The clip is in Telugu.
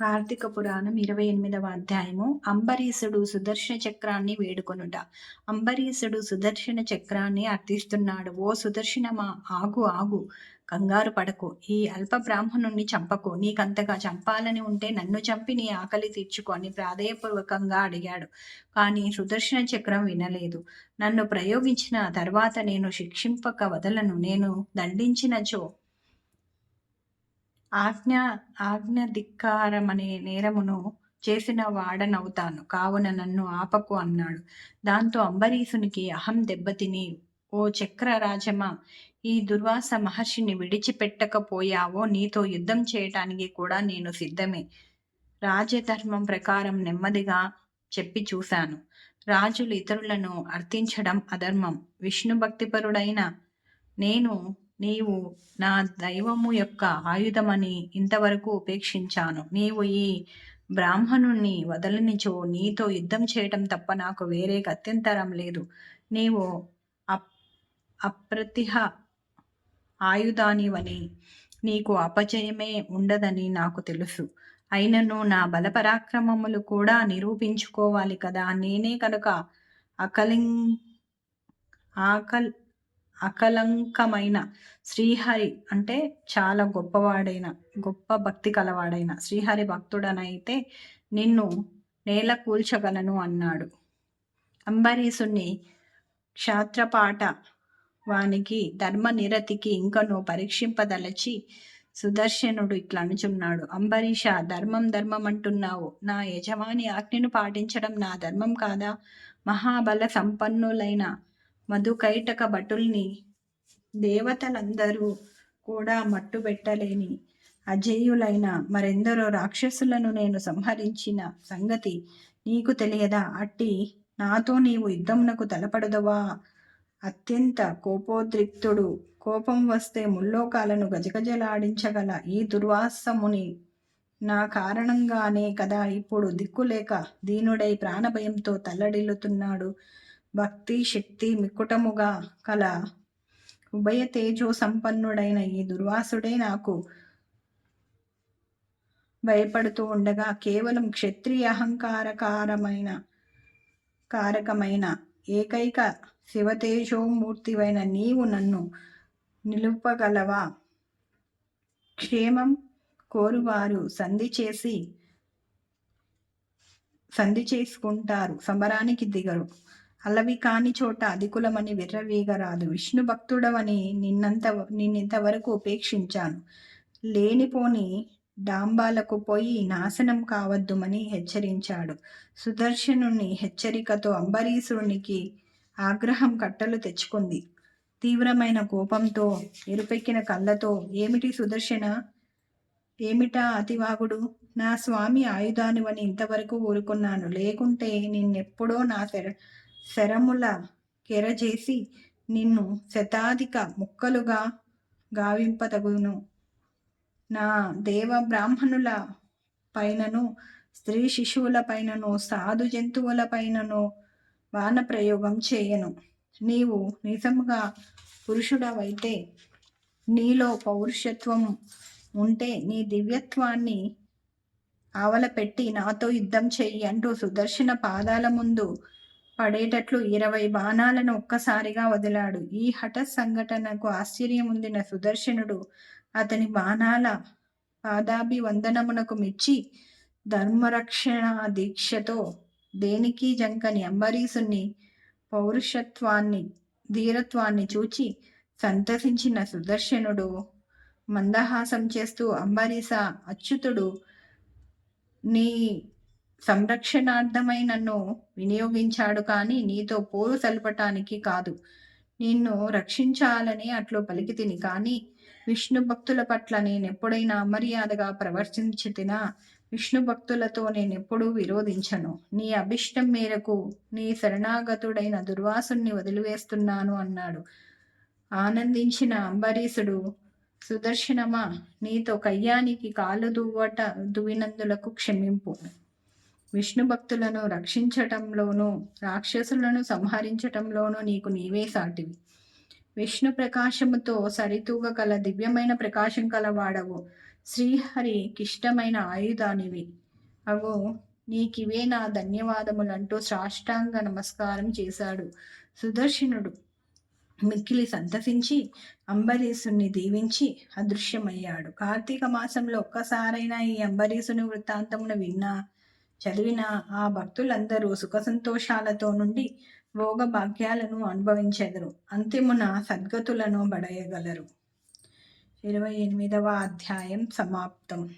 కార్తీక పురాణం ఇరవై ఎనిమిదవ అధ్యాయము. అంబరీషుడు సుదర్శన చక్రాన్ని వేడుకొనుట. అంబరీషుడు సుదర్శన చక్రాన్ని అర్థిస్తున్నాడు. ఓ సుదర్శనమా ఆగు ఆగు కంగారు పడకు. ఈ అల్ప బ్రాహ్మణుణ్ణి చంపకు. నీకంతగా చంపాలని ఉంటే నన్ను చంపి నీ ఆకలి తీర్చుకొని ప్రాధేయపూర్వకంగా అడిగాడు. కానీ సుదర్శన చక్రం వినలేదు. నన్ను ప్రయోగించిన తర్వాత నేను శిక్షింపక వదలను. నేను దండించినచో ఆజ్ఞ ఆజ్ఞ ధిక్కారమనే నేరమును చేసిన వాడనవుతాను. కావున నన్ను ఆపకు అన్నాడు. దాంతో అంబరీషునికి అహం దెబ్బతిని ఓ చక్ర రాజమా ఈ దుర్వాస మహర్షిని విడిచిపెట్టకపోయావో నీతో యుద్ధం చేయటానికి కూడా నేను సిద్ధమే. రాజధర్మం ప్రకారం నెమ్మదిగా చెప్పి చూశాను. రాజులు ఇతరులను అర్థించడం అధర్మం. విష్ణు భక్తిపరుడైన నేను నీవు నా దైవము యొక్క ఆయుధమని ఇంతవరకు ఉపేక్షించాను. నీవు ఈ బ్రాహ్మణుణ్ణి వదలనిచో నీతో యుద్ధం చేయటం తప్ప నాకు వేరే గత్యంతరం లేదు. నీవు అప్ అప్రతిహ ఆయుధానివని నీకు అపజయమే ఉండదని నాకు తెలుసు. అయినను నా బలపరాక్రమములు కూడా నిరూపించుకోవాలి కదా. నేనే కనుక అకలింగ్ ఆకల్ అకలంకమైన శ్రీహరి అంటే చాలా గొప్పవాడైన గొప్ప భక్తి కలవాడైన శ్రీహరి భక్తుడనైతే నిన్ను నేల కూల్చగలను అన్నాడు. అంబరీషుణ్ణి క్షాత్రపాట వానికి ధర్మనిరతికి ఇంకను పరీక్షింపదలచి సుదర్శనుడు ఇట్లా అనుచున్నాడు. అంబరీష ధర్మం ధర్మం అంటున్నావు. నా యజమాని ఆజ్ఞను పాటించడం నా ధర్మం కాదా? మహాబల సంపన్నులైన మధుకైటక భటుల్ని దేవతలందరూ కూడా మట్టుబెట్టలేని అజేయులైన మరెందరో రాక్షసులను నేను సంహరించిన సంగతి నీకు తెలియదా? అట్టి నాతో నీవు యుద్ధమునకు తలపడదవా? అత్యంత కోపోద్రిక్తుడు. కోపం వస్తే ముల్లోకాలను గజగజలాడించగల ఈ దుర్వాసముని నా కారణంగానే కదా ఇప్పుడు దిక్కులేక దీనుడై ప్రాణభయంతో తల్లడిల్లుతున్నాడు. భక్తి శక్తి మిక్కుటముగా కల. ఉభయ తేజో సంపన్నుడైన ఈ దుర్వాసుడే నాకు భయపడుతూ ఉండగా కేవలం క్షత్రియ అహంకారకారమైన కారకమైన ఏకైక శివతేజోమూర్తివైన నీవు నన్ను నిలుపగలవా? క్షేమం కోరువారు సంధి చేసి సంధి చేసుకుంటారు సమరానికి దిగరు. అల్లవి కాని చోట అధికులమని విర్రవీగరాదు. విష్ణు భక్తుడవని నిన్నంత నిన్నంతవరకు ఉపేక్షించాను. లేనిపోని డాంబాలకు పోయి నాశనం కావద్దుమని హెచ్చరించాడు. సుదర్శనుని హెచ్చరికతో అంబరీషునికి ఆగ్రహం కట్టలు తెచ్చుకుంది. తీవ్రమైన కోపంతో ఎరుపెక్కిన కళ్ళతో ఏమిటి సుదర్శన? ఏమిటా అతివాగుడు? నా స్వామి ఆయుధానివని ఇంతవరకు ఊరుకున్నాను. లేకుంటే నిన్నెప్పుడో నా శర శరముల కెరజేసి నిన్ను శతాధిక ముక్కలుగా గావింపతగును. నా దేవ బ్రాహ్మణుల పైనను స్త్రీ శిశువుల పైనను సాధు జంతువుల పైనను ప్రయోగం చేయను. నీవు నిజముగా పురుషుడవైతే నీలో పౌరుషత్వం ఉంటే నీ దివ్యత్వాన్ని ఆవలపెట్టి నాతో యుద్ధం చెయ్యి అంటూ సుదర్శన పాదాల ముందు పడేటట్లు ఇరవై బాణాలను ఒక్కసారిగా వదిలాడు. ఈ హఠ సంఘటనకు ఆశ్చర్యం ఉందిన సుదర్శనుడు అతని బాణాల పాదాభి వందనమునకు మెచ్చి ధర్మరక్షణ దీక్షతో దేనికి జంకని అంబరీసుని పౌరుషత్వాన్ని ధీరత్వాన్ని చూచి సంతసించిన సుదర్శనుడు మందహాసం చేస్తూ అంబరీస అచ్యుతుడు నీ సంరక్షణార్థమై నన్ను వినియోగించాడు కానీ నీతో పోరు సలపటానికి కాదు. నిన్ను రక్షించాలని అట్లు పలికి తిని కానీ విష్ణు భక్తుల పట్ల నేనెప్పుడైనా అమర్యాదగా ప్రవర్తించితినా విష్ణు భక్తులతో నేనెప్పుడూ విరోధించను. నీ అభిష్టం మేరకు నీ శరణాగతుడైన దుర్వాసుని వదిలివేస్తున్నాను అన్నాడు. ఆనందించిన అంబరీషుడు సుదర్శనమా నీతో కయ్యానికి కాలు దువ్వట దువినందులకు క్షమింపు. విష్ణు భక్తులను రక్షించటంలోనూ రాక్షసులను సంహరించటంలోనూ నీకు నీవే సాటివి. విష్ణు ప్రకాశముతో సరితూగ కల దివ్యమైన ప్రకాశం కలవాడవు. శ్రీహరికిష్టమైన ఆయుధానివి. అగో నీకివే నా ధన్యవాదములంటూ సాష్టాంగ నమస్కారం చేశాడు సుదర్శనుడు. మిక్కిలి సంతసించి అంబరీసుని దీవించి అదృశ్యమయ్యాడు. కార్తీక మాసంలో ఒక్కసారైనా ఈ అంబరీసుని వృత్తాంతమును విన్నా చదివిన ఆ భక్తులందరూ సుఖ సంతోషాలతో నుండి భోగ భాగ్యాలను అనుభవించెదరు. అంతిమున సద్గతులను బడయగలరు ఇరవై ఎనిమిదవ అధ్యాయం సమాప్తం.